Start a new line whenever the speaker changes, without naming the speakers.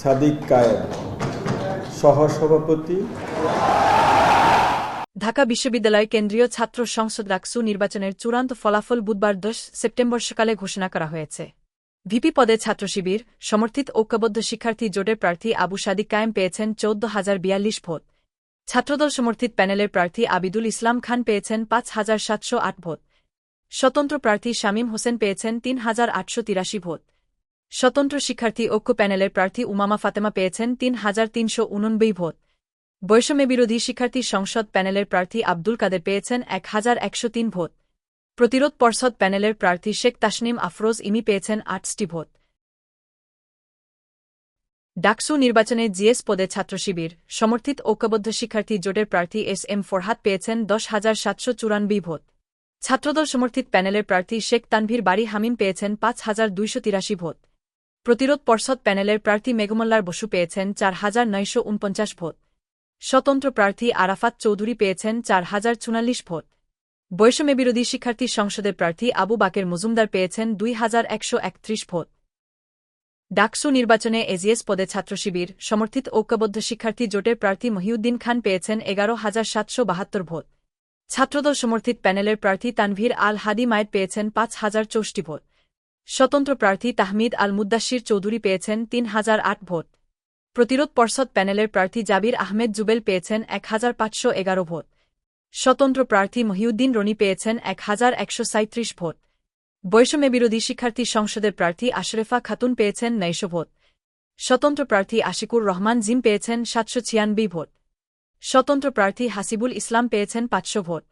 সাদিক সহসভাপতি।
ঢাকা বিশ্ববিদ্যালয় কেন্দ্রীয় ছাত্র সংসদ ডাকসু নির্বাচনের চূড়ান্ত ফলাফল বুধবার দশ সেপ্টেম্বর সকালে ঘোষণা করা হয়েছে। ভিপি পদে ছাত্র শিবির, সমর্থিত ঐক্যবদ্ধ শিক্ষার্থী জোটের প্রার্থী আবু সাদিক কায়েম পেয়েছেন চৌদ্দ হাজার বিয়াল্লিশ ভোট। ছাত্রদল সমর্থিত প্যানেলের প্রার্থী আবিদুল ইসলাম খান পেয়েছেন পাঁচ হাজার সাতশো আট ভোট। স্বতন্ত্র প্রার্থী শামীম হোসেন পেয়েছেন তিন হাজার আটশো তিরাশি ভোট। স্বতন্ত্র শিক্ষার্থী ঐক্য প্যানেলের প্রার্থী উমামা ফাতেমা পেয়েছেন তিন হাজার তিনশো উননব্বই ভোট। বৈষম্য বিরোধী শিক্ষার্থী সংসদ প্যানেলের প্রার্থী আব্দুল কাদের পেয়েছেন এক হাজার একশো তিন ভোট। প্রতিরোধ পর্ষদ প্যানেলের প্রার্থী শেখ তাসনিম আফরোজ ইমি পেয়েছেন আটটি ভোট। ডাকসু নির্বাচনে জিএস পদে ছাত্র শিবির। সমর্থিত ঐক্যবদ্ধ শিক্ষার্থী জোটের প্রার্থী এস এম ফরহাদ পেয়েছেন দশ হাজার সাতশো চুরানব্বই ভোট। ছাত্রদল সমর্থিত প্যানেলের প্রার্থী শেখ তানভীর বাড়ি হামিম পেয়েছেন পাঁচ হাজার দুইশো তিরাশি ভোট। প্রতিরোধ পর্ষদ প্যানেলের প্রার্থী মেঘমল্লার বসু পেয়েছেন চার হাজার নয়শো উনপঞ্চাশ ভোট। স্বতন্ত্র প্রার্থী আরাফাত চৌধুরী পেয়েছেন চার হাজার চুয়াল্লিশ ভোট। বৈষম্য বিরোধী শিক্ষার্থী সংসদের প্রার্থী আবু বাকের মজুমদার পেয়েছেন দুই হাজার একশো একত্রিশ ভোট। ডাকসু নির্বাচনে এজিএস পদে ছাত্র শিবির, সমর্থিত ঐক্যবদ্ধ শিক্ষার্থী জোটের প্রার্থী মহিউদ্দিন খান পেয়েছেন এগারো হাজার সাতশো বাহাত্তর ভোট। ছাত্রদল সমর্থিত প্যানেলের প্রার্থী তানভীর আল হাদি মায়ের পেয়েছেন পাঁচ হাজার চৌষ্টি ভোট। স্বতন্ত্র প্রার্থী তাহমিদ আল মুদাশির চৌধুরী পেয়েছেন তিন হাজার আট ভোট। প্রতিরোধ পর্ষদ প্যানেলের প্রার্থী জাবির আহমেদ জুবেল পেয়েছেন এক হাজার পাঁচশো এগারো ভোট। স্বতন্ত্র প্রার্থী মহিউদ্দিন রনি পেয়েছেন এক হাজার একশো সাঁত্রিশ ভোট। বৈষম্য বিরোধী শিক্ষার্থী সংসদের প্রার্থী আশরেফা খাতুন পেয়েছেন নয়শো ভোট। স্বতন্ত্র প্রার্থী আশিকুর রহমান জিম পেয়েছেন সাতশো ছিয়ানব্বই ভোট। স্বতন্ত্র প্রার্থী হাসিবুল ইসলাম পেয়েছেন পাঁচশো ভোট।